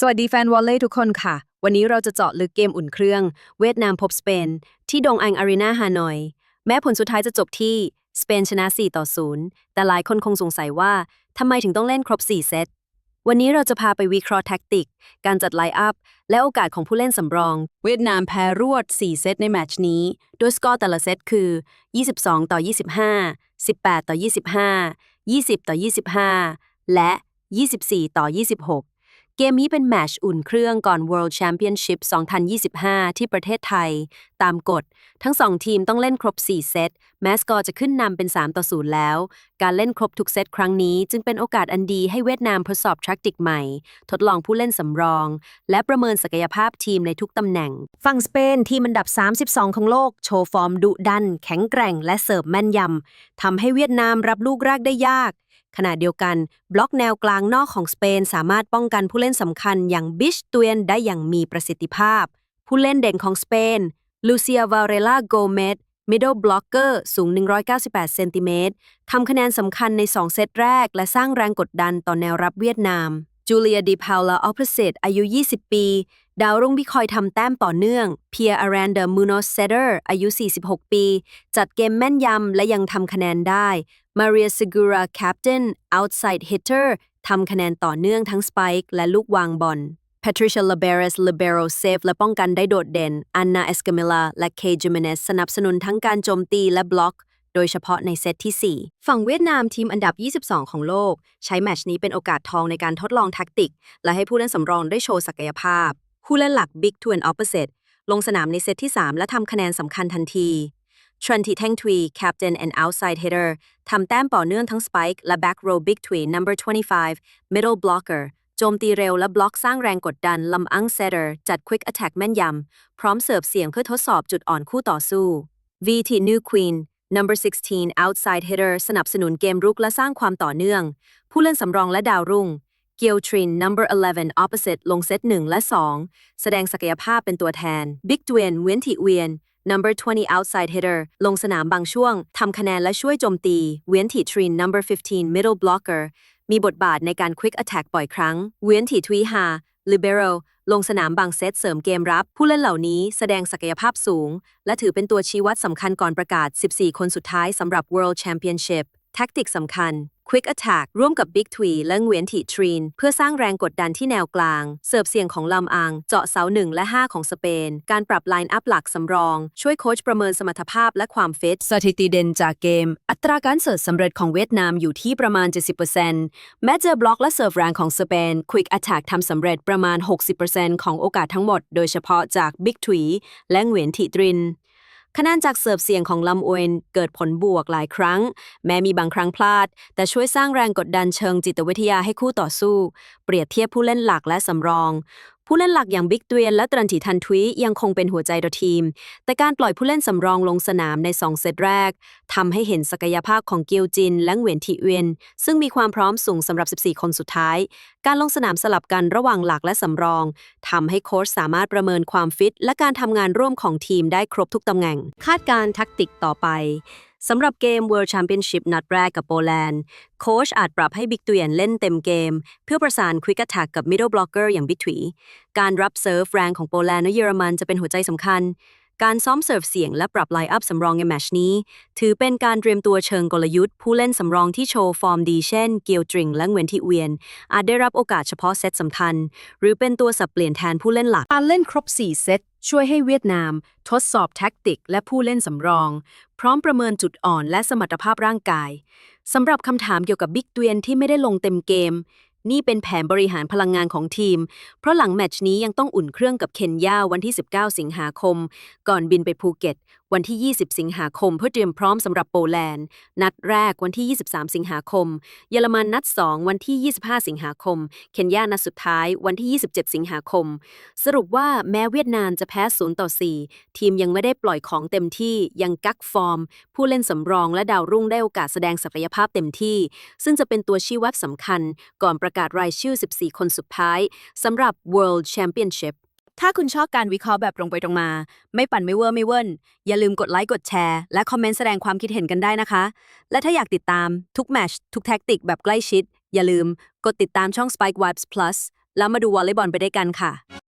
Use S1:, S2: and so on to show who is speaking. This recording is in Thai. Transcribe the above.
S1: สวัสดีแฟนวอลเลย์ทุกคนค่ะ วันนี้เราจะเจาะลึกเกมอุ่นเครื่อง เวียดนามพบสเปน ที่ดงอังอารีนาฮานอย แม้ผลสุดท้ายจะจบที่ สเปนชนะ 4 ต่อ 0 แต่หลายคนคงสงสัยว่าทำไมถึงต้องเล่นครบ 4 เซต วันนี้เราจะพาไปวิเคราะห์แท็กติก การจัดไลน์อัพ และโอกาสของผู้เล่นสำรอง เวียดนามแพ้รวด 4 เซตในแมตช์นี้ โดยสกอร์แต่ละเซตคือ 22 ต่อ 25 18 ต่อ 25 20 ต่อ 25 และ 24 ต่อ 26 เกมนี้เป็นแมชอุ่นเครื่องก่อน World Championship 2025 ที่ประเทศไทย ตามกฎ ทั้งสองทีมต้องเล่นครบ 4 เซต แมสกอร์จะขึ้นนำเป็น 3 ต่อ 0 แล้ว การเล่นครบทุกเซตครั้งนี้จึงเป็นโอกาสอันดีให้เวียดนามทดสอบแทคติกใหม่ ทดลองผู้เล่นสำรอง และประเมินศักยภาพทีมในทุกตำแหน่ง ฝั่งสเปนทีมอันดับ 32 ของโลก โชว์ฟอร์มดุดัน แข็งแกร่ง และเสิร์ฟแม่นยำทำให้เวียดนามรับลูกแรกได้ยาก ขณะเดียวกัน บล็อกแนวกลางนอกของสเปน สามารถป้องกันผู้เล่นสำคัญอย่างบิชตัวนได้อย่างมีประสิทธิภาพ ผู้เล่นเด่นของสเปนลูเซียวาเรล่าโกเมส middle blocker สูง 198 เซนติเมตรทำคะแนนสำคัญใน 2 เซตแรก และสร้างแรงกดดันต่อแนวรับเวียดนาม จูเลียดิพาวลาออปเซตอายุ 20 ปี ดาวรุ่งที่คอยทำแต้มต่อเนื่องเพียอารันเดอร์มูโนเซเดอร์อายุ 46 ปี จัดเกมแม่นยำและยังทำคะแนนได้ มาเรียซิกูราแคปตัน outside hitter ทำคะแนนต่อเนื่องทั้งสไปค์และลูกวางบอล Patricia Liberes Libero เซฟและป้องกันได้โดดเด่น Anna Escamilla และ Kay Jimenez สนับสนุนทั้งการโจมตีและบล็อก โดยเฉพาะในเซตที่ 4 ฝั่งเวียดนามทีมอันดับ 22 ของโลก ใช้แมตช์นี้เป็นโอกาสทองในการทดลองแท็กติก และให้ผู้เล่นสำรองได้โชว์ศักยภาพ ผู้เล่นหลัก Big to an Opposite ลงสนามในเซตที่ 3 และทำคะแนนสำคัญทันที ทรันทีแท่งทวี Captain and Outside Hitter ทำแต้มต่อเนื่องทั้ง Spike และ Back Row Big Twee Number 25 Middle Blocker โจมตีเร็วและบล็อกสร้างแรงกดดันลำอังเซเตอร์จัด Quick Attack แม่นยำ พร้อมเสิร์ฟเสียงเพื่อทดสอบจุดอ่อนคู่ต่อสู้ VT New Queen Number 16 Outside Hitter สนับสนุนเกมรุกและสร้างความต่อเนื่อง ผู้เล่นสำรองและดาวรุ่งเกียวทริน Number 11 Opposite ลงเซต1และ 2 แสดงศักยภาพเป็นตัวแทน Big d w i n เวียนทิเวียน Number 20 Outside Hitter ลงสนามบางช่วงทำคะแนนและช่วยโจมตี เวียนทีทริน Number 15 Middle Blocker มีบทบาทในการ Quick Attack บ่อยครั้ง เวียนทีทวีฮา Libero ลงสนามบางเซตเสริมเกมรับ ผู้เล่นเหล่านี้แสดงศักยภาพสูง และถือเป็นตัวชี้วัดสำคัญก่อนประกาศ 14 คนสุดท้ายสำหรับ World Championship แท็กติกสำคัญ Quick Attack ร่วมกับ Big t w e และเวียนทิทรีน เพื่อสร้างแรงกดดันที่แนวกลาง เสิร์ฟเสียงของลำอัง เจาะเสา 1 และ 5 ของสเปน การปรับไลน์อัพหลักสำรอง ช่วยโค้ชประเมินสมรรถภาพและความฟิต สถิติเด่นจากเกม อัตราการเสิร์ฟสำเร็จของเวียดนามอยู่ที่ประมาณ 70%แม้เจอบล็อกและเสิร์ฟแรงของสเปน Quick Attack ทำสำเร็จประมาณ 60%ของโอกาสทั้งหมด โดยเฉพาะจาก Big t w e และเวียนทิทริน คะแนนจากเสิร์ฟเสียงของลำอวนเกิดผลบวกหลายครั้ง แม้มีบางครั้งพลาด แต่ช่วยสร้างแรงกดดันเชิงจิตวิทยาให้คู่ต่อสู้ เปรียบเทียบผู้เล่นหลักและสำรอง ผู้เล่นหลักอย่างบิ๊กเตียนและตรันติทันทวียังคงเป็นหัวใจตัวทีม แต่การปล่อยผู้เล่นสำรองลงสนามใน 2 เซตแรกทำให้เห็นศักยภาพของเกียวจินและเหวียนทิเวียนซึ่งมีความพร้อมสูงสำหรับ 14 คนสุดท้าย การลงสนามสลับกันระหว่างหลักและสำรองทำให้โค้ชสามารถประเมินความฟิต และการทำงานร่วมของทีมได้ครบทุกตำแหน่ง คาดการ์ทักติกต่อไป สำหรับเกม World Championship นัดแรกกับโปแลนด์ โค้ชอาจปรับให้บิ๊กเตียนเล่นเต็มเกม เพื่อประสานควิกแอตแทกกับมิดเดิลบล็อกเกอร์อย่างบิ๊กถีการรับเซิร์ฟแรงของโปแลนด์และเยอรมันจะเป็นหัวใจสำคัญ การซ้อมเสิร์ฟเสียงและปรับไลน์อัพสำรองในแมชนี้ ถือเป็นการเตรียมตัวเชิงกลยุทธ์ ผู้เล่นสำรองที่โชว์ฟอร์มดีเช่น เกียวตริงและเวนทิเวียน อาจได้รับโอกาสเฉพาะเซตสำคัญ หรือเป็นตัวสับเปลี่ยนแทนผู้เล่นหลัก การเล่นครบ 4 เซตช่วยให้เวียดนาม ทดสอบแท็กติกและผู้เล่นสำรอง พร้อมประเมินจุดอ่อนและสมรรถภาพร่างกายสำหรับคำถามเกี่ยวกับบิ๊กเตียนที่ไม่ได้ลงเต็มเกม นี่เป็นแผนบริหารพลังงานของทีม เพราะหลังแมตช์นี้ยังต้องอุ่นเครื่องกับเคนยาวันที่ 19 สิงหาคม ก่อนบินไปภูเก็ตวันที่ 20 สิงหาคมเพื่อเตรียมพร้อมสำหรับโปแลนด์ นัดแรกวันที่ 23 สิงหาคม เยอรมันนัด 2 วันที่ 25 สิงหาคม เคนยานัดสุดท้ายวันที่ 27 สิงหาคม สรุปว่าแม้เวียดนามจะแพ้0ต่อ4ทีมยังไม่ได้ปล่อยของเต็มที่ยังกักฟอร์ม ผู้เล่นสำรองและดาวรุ่งได้โอกาสแสดงศักยภาพเต็มที่ ซึ่งจะเป็นตัวชี้วัดสำคัญ ก่อนประกาศรายชื่อ 14 คนสุดท้ายสำหรับ World Championship ถ้าคุณชอบการวิเคราะห์แบบตรงไปตรงมา ไม่ปั่นไม่เวอร์ไม่เวิร์นอย่าลืมกดไลค์กดแชร์ และคอมเมนต์แสดงความคิดเห็นกันได้นะคะ และถ้าอยากติดตามทุกแมชทุกแท็กติกแบบใกล้ชิด อย่าลืมกดติดตามช่อง Spike Vibes Plus แล้วมาดูวอลเลย์บอลไปได้วยกันค่ะ